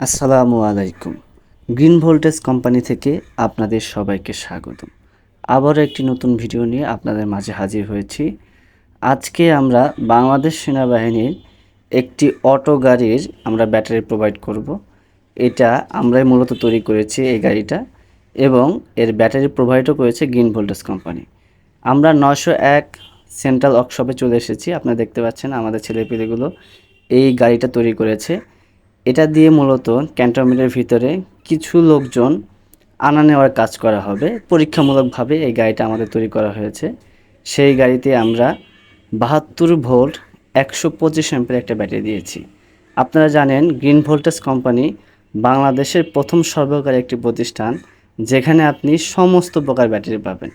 আসসালামু আলাইকুম। Green voltage company থেকে আপনাদের সবাইকে স্বাগতম। আবারও একটি নতুন ভিডিও নিয়ে আপনাদের মাঝে হাজির হয়েছি। আজকে আমরা বাংলাদেশ সেনাবাহিনীর একটি অটো গাড়ির আমরা ব্যাটারি প্রোভাইড করব। এটা আমরাই মূলত তৈরি করেছি এই গাড়িটা এবং এর ব্যাটারি প্রোভাইডও করেছে গ্রিন ভোল্টেজ কোম্পানি। আমরা নশো এক সেন্ট্রাল ওয়ার্কশপে চলে এসেছি। আপনারা দেখতে পাচ্ছেন আমাদের ছেলেপিলেগুলো এই গাড়িটা তৈরি করেছে। এটা দিয়ে মূলত ক্যান্টনমেন্টের ভিতরে কিছু লোকজন আনা নেওয়ার কাজ করা হবে। পরীক্ষামূলকভাবে এই গাড়িটা আমাদের তৈরি করা হয়েছে। সেই গাড়িতে আমরা বাহাত্তর ভোল্ট, একশো পঁচিশ অ্যাম্পের একটা ব্যাটারি দিয়েছি। আপনারা জানেন, গ্রিন ভোল্টেজ কোম্পানি বাংলাদেশের প্রথম সর্বকারী একটি প্রতিষ্ঠান, যেখানে আপনি সমস্ত প্রকার ব্যাটারি পাবেন।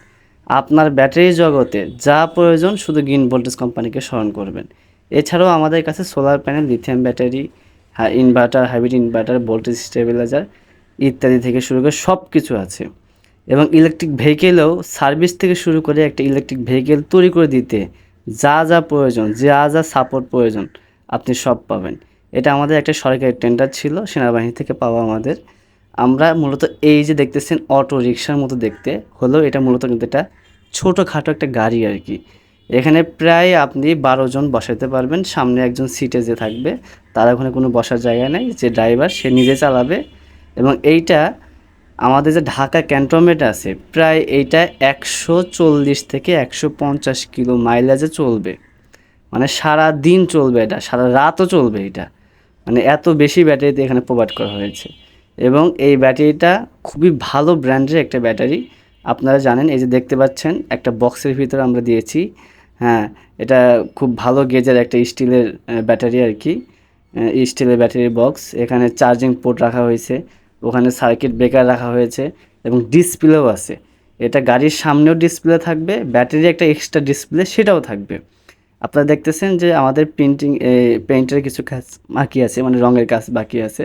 আপনার ব্যাটারি জগতে যা প্রয়োজন শুধু গ্রিন ভোল্টেজ কোম্পানিকে স্মরণ করবেন। এছাড়াও আমাদের কাছে solar panel, lithium battery inverter hybrid inverter voltage stabiliser ইত্যাদি থেকে শুরু করে সব কিছু আছে। এবং ইলেকট্রিক ভেহিকেলেও সার্ভিস থেকে শুরু করে একটা ইলেকট্রিক ভেহিকেল তৈরি করে দিতে যা যা প্রয়োজন, যা যা সাপোর্ট প্রয়োজন, আপনি সব পাবেন। এটা আমাদের একটা সরকারি টেন্ডার ছিল, সেনাবাহিনী থেকে পাওয়া আমাদের। আমরা মূলত এই যে দেখতেছেন অটো রিক্সার মতো দেখতে, হলেও এটা মূলত কিন্তু এটা ছোটোখাটো একটা গাড়ি আর কি। এখানে প্রায় আপনি বারো জন বসাতে পারবেন। সামনে একজন সিটে যে থাকবে, তার ওখানে কোনো বসার জায়গা নেই। যে ড্রাইভার সে নিজে চালাবে। এবং এইটা আমাদের যে ঢাকা ক্যান্টনমেন্ট আছে, প্রায় এইটা একশো চল্লিশ থেকে একশো পঞ্চাশ কিলো মাইলেজে চলবে। মানে সারা দিন চলবে এটা, সারা রাতও চলবে এটা। মানে এত বেশি ব্যাটারিতে এখানে প্রোভাইড করা হয়েছে। এবং এই ব্যাটারিটা খুবই ভালো ব্র্যান্ডের একটা ব্যাটারি। আপনারা জানেন, এই যে দেখতে পাচ্ছেন, একটা বক্সের ভিতরে আমরা দিয়েছি। হ্যাঁ এটা খুব ভালো গেজের একটা স্টিলের ব্যাটারি আর কি। স্টিলের ব্যাটারি বক্স, এখানে চার্জিং পোর্ট রাখা হয়েছে, ওখানে সার্কিট ব্রেকার রাখা হয়েছে এবং ডিসপ্লেও আছে। এটা গাড়ির সামনেও ডিসপ্লে থাকবে ব্যাটারি একটা এক্সট্রা ডিসপ্লে সেটাও থাকবে। আপনারা দেখতেছেন যে আমাদের প্রিন্টিং পেইন্টের কিছু কাজ বাকি আছে মানে রঙের কাজ বাকি আছে,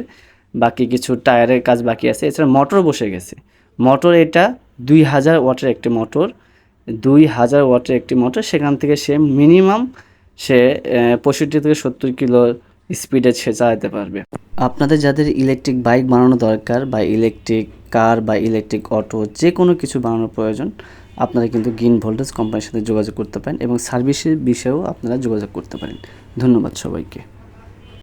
বাকি কিছু টায়ারের কাজ বাকি আছে। এছাড়া মোটর বসে গেছে। মোটর এটা দুই হাজার ওয়াটের একটি মোটর দুই হাজার ওয়াটের একটি মোটর। সেখান থেকে সে মিনিমাম সে পঁয়ষট্টি থেকে সত্তর কিলো স্পিডে সে চালাতে পারবে। আপনাদের যাদের ইলেকট্রিক বাইক বানানো দরকার বা ইলেকট্রিক কার বা ইলেকট্রিক অটো যে কোনো কিছু বানানোর প্রয়োজন, আপনারা কিন্তু গ্রিন ভোল্টেজ কোম্পানির সাথে যোগাযোগ করতে পারেন এবং সার্ভিসের বিষয়েও আপনারা যোগাযোগ করতে পারেন। ধন্যবাদ সবাইকে।